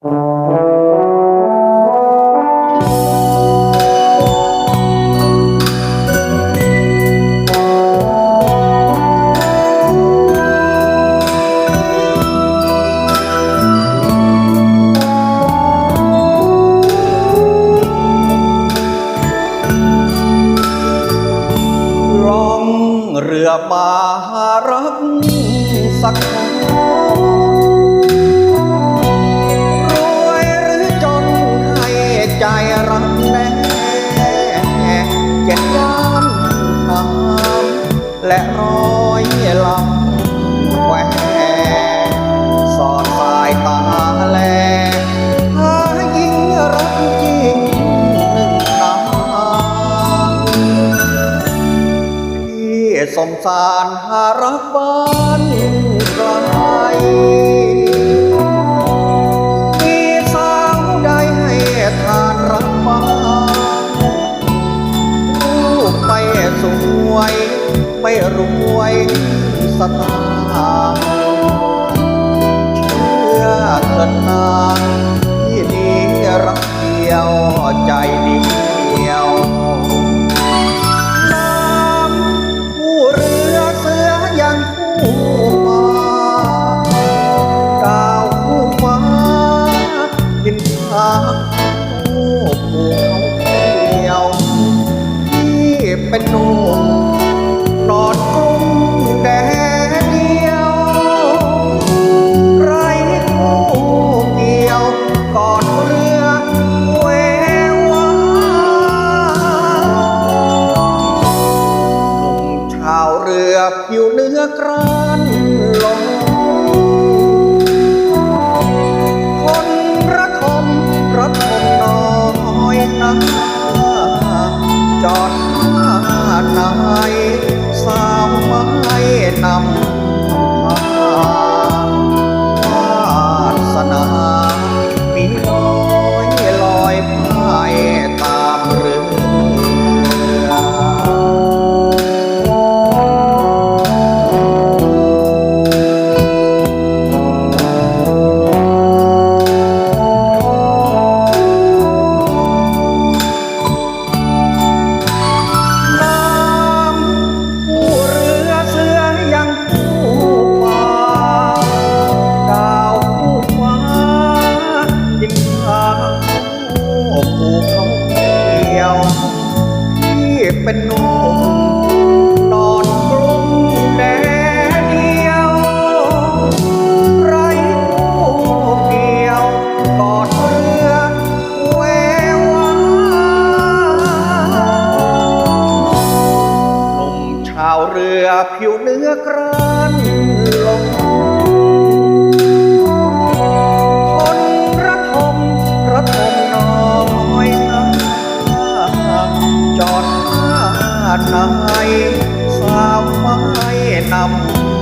รองเรือมาหารักสักคน งสารหารักบ้านไกลมีสางใดให้ทานรักบ้านลูกไม่สวย ไม่รวยสตา รือกรานลงคนระทมรถคมน้อยนาจอดหน้านายสาวไม้นำ เรือผิวเนื้อกรานลงทนระทมระทมน้อยนาจอดท่านายสาวไม้นำ